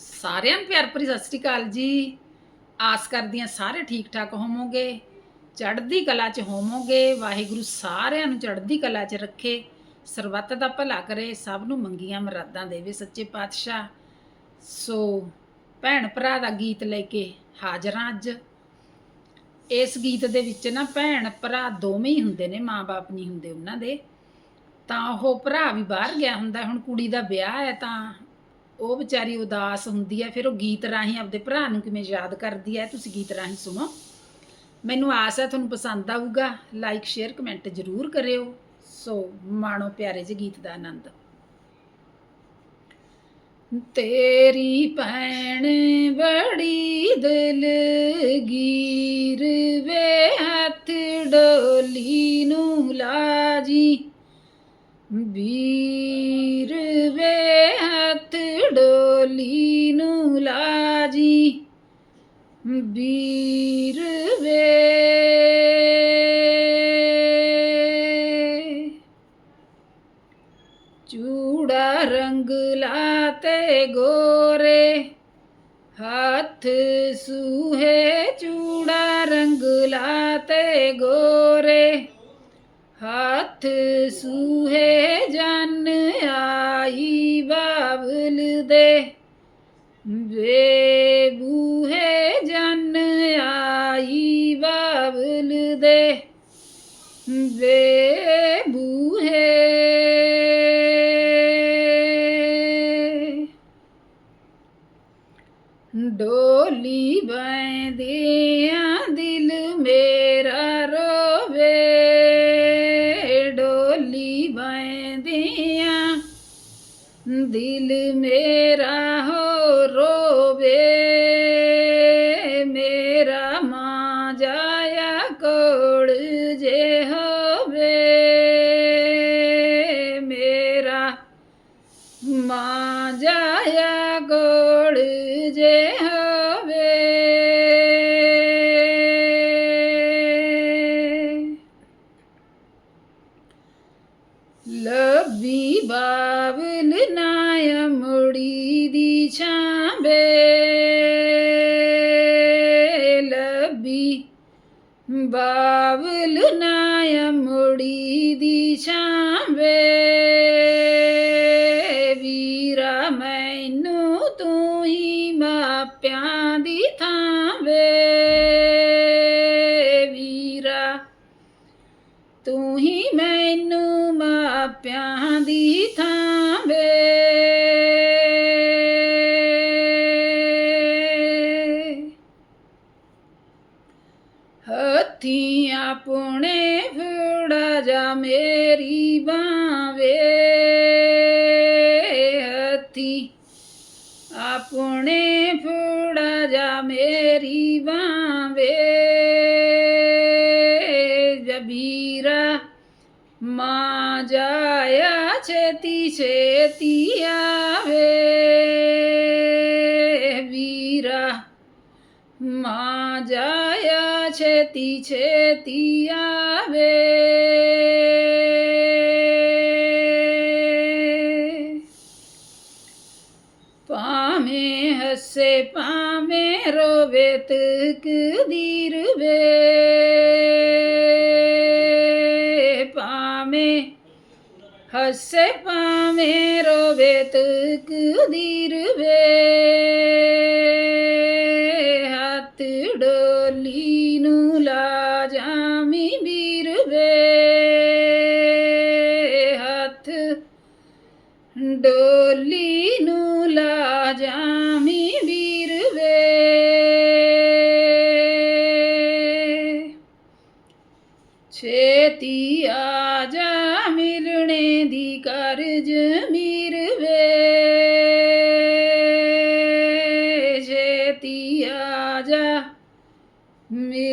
ਸਾਰਿਆਂ ਨੂੰ ਪਿਆਰ ਭਰੀ ਸਤਿ ਸ੍ਰੀ ਅਕਾਲ ਜੀ। ਆਸ ਕਰਦੀ ਹਾਂ ਸਾਰੇ ਠੀਕ ਠਾਕ ਹੋਵੋਗੇ, ਚੜ੍ਹਦੀ ਕਲਾ 'ਚ ਹੋਵੋਗੇ, ਵਾਹਿਗੁਰੂ ਸਾਰਿਆਂ ਨੂੰ ਚੜ੍ਹਦੀ ਕਲਾ 'ਚ ਰੱਖੇ। ਸਰਬੱਤ ਦਾ ਭਲਾ ਕਰੇ, ਸਭ ਨੂੰ ਮੰਗੀਆਂ ਮਰਾਦਾਂ ਦੇਵੇ ਸੱਚੇ ਪਾਤਸ਼ਾਹ। ਸੋ ਭੈਣ ਭਰਾ ਦਾ ਗੀਤ ਲੈ ਕੇ ਹਾਜ਼ਰ ਹਾਂ ਅੱਜ। ਇਸ ਗੀਤ ਦੇ ਵਿੱਚ ਨਾ ਭੈਣ ਭਰਾ ਦੋਵੇਂ ਹੀ ਹੁੰਦੇ ਨੇ, ਮਾਂ-ਬਾਪ ਨਹੀਂ ਹੁੰਦੇ ਉਹਨਾਂ ਦੇ। ਤਾਂ ਉਹ ਭਰਾ ਵੀ ਬਾਹਰ ਗਿਆ ਹੁੰਦਾ, ਹੁਣ ਕੁੜੀ ਦਾ ਵਿਆਹ ਹੈ ਤਾਂ ਉਹ ਵਿਚਾਰੀ ਉਦਾਸ ਹੁੰਦੀ ਹੈ, ਫਿਰ ਉਹ ਗੀਤ ਰਾਹੀਂ ਆਪਦੇ ਭਰਾ ਨੂੰ ਕਿਵੇਂ ਯਾਦ ਕਰਦੀ ਹੈ, ਤੁਸੀਂ ਗੀਤ ਰਾਹੀਂ ਸੁਣੋ। ਮੈਨੂੰ ਆਸ ਹੈ ਤੁਹਾਨੂੰ ਪਸੰਦ ਆਊਗਾ ਲਾਈਕ ਸ਼ੇਅਰ ਕਮੈਂਟ ਜ਼ਰੂਰ ਕਰਿਓ। ਸੋ ਮਾਣੋ ਪਿਆਰੇ ਜਿਹੇ ਗੀਤ ਦਾ ਆਨੰਦ। ਤੇਰੀ ਭੈਣ ਬੜੀ ਦਿਲਗੀਰ ਵੇ ਹੱਥ ਡੋਲੀ ਨੂੰ ਲਾਜੀ। ਵੀਰ ਵੇ ਡੋਲੀ ਨੂੰ ਲਾਜੀ ਵੀਰ ਵੇ। ਚੂੜਾ ਰੰਗ ਲਾਤੇ ਗੋਰੇ, ਹੱਥ ਸੂਹੇ ਚੂੜਾ ਰੰਗ ਲਾਤੇ ਗੋਰੇ, ਹੱਥ ਸੂਹੇ ਵੇ ਜਨ ਆਈ ਬਾਬਲ ਦੇ। ਵੇ ਬੂਹੇ। ਡੋਲੀ ਬੈਂਦਿਆਂ ਦਿਲ ਮੇਰਾ ਰੋ ਦਿਲ ਮੇਰਾ ਹੋ ਰੋਵੇ ਮੇਰਾ ਬਾਬਲ ਨਾ ਮੁੜੀ ਦੀ ਛਾਂਬੇ ਵੀਰਾ ਮੈਨੂੰ ਤੂੰ ਹੀ ਮਾਪਿਆਂ ਦੀ ਥਾਂ ਵੇ ਵੀਰਾ ਤੂੰ ਹੀ ਮੈਨੂੰ ਮਾਪਿਆਂ ਹੱਥੀਂ ਆਪਣੇ ਫੜਾ ਜਾ ਮੇਰੀ ਬਾਵੇ ਹੱਥੀਂ ਆਪਣੇ ਫੜਾ ਜਾ ਮੇਰੀ ਬਾਵੇ ਜਬੀਰਾ ਮਾਂ ਜਾਇਆ ਛੇਤੀ ਛੇਤੀ ਆਵੇ ਵੀਰਾ ਮਾਂ ਜਾਇਆ ਛੇਤੀ ਛੇਤੀ ਆਵੇ। ਭਾਵੇਂ ਹੱਸੇ, ਭਾਵੇਂ ਰੋਵੇ ਤਕਦੀਰ ਵੇ। ਭਾਵੇਂ ਹੱਸੇ, ਭਾਵੇਂ ਰੋਵੇ ਤਕਦੀਰ ਵੇ। ਹੱਥ ਡੋਲੀ ਨੂੰ ਲਾ ਜਾਮੀ ਵੀਰ ਵੇ। ਹੱਥ ਡੋਲੀ ਨੂੰ ਲਾ ਜਾਮੀ ਵੀਰ ਵੇ। ਛੇਤੀ ਆ ਜਾ ਮਿਲਣੇ ਦੀ ਕਰਜ ਮੀਰ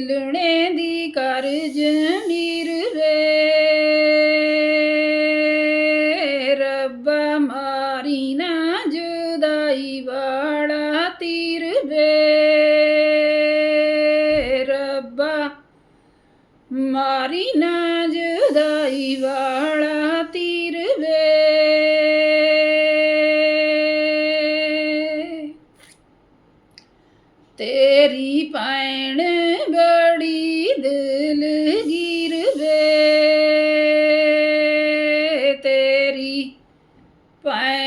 ਮਿਲਣੇ ਦੀ ਕਰਜ ਮੀਰ ਵੇ। ਰੱਬਾ ਮਾਰੀ ਨਾ ਜੁਦਾਈ ਵਾਲਾ ਤੀਰ ਵੇ। ਰੱਬਾ ਮਾਰੀ ਨਾ ਜੁਦਾਈ ਵਾਲਾ ਤੇਰੀ ਭੈਣ ਬੜੀ ਦਿਲਗੀਰ ਵੇ ਤੇਰੀ ਭੈਣ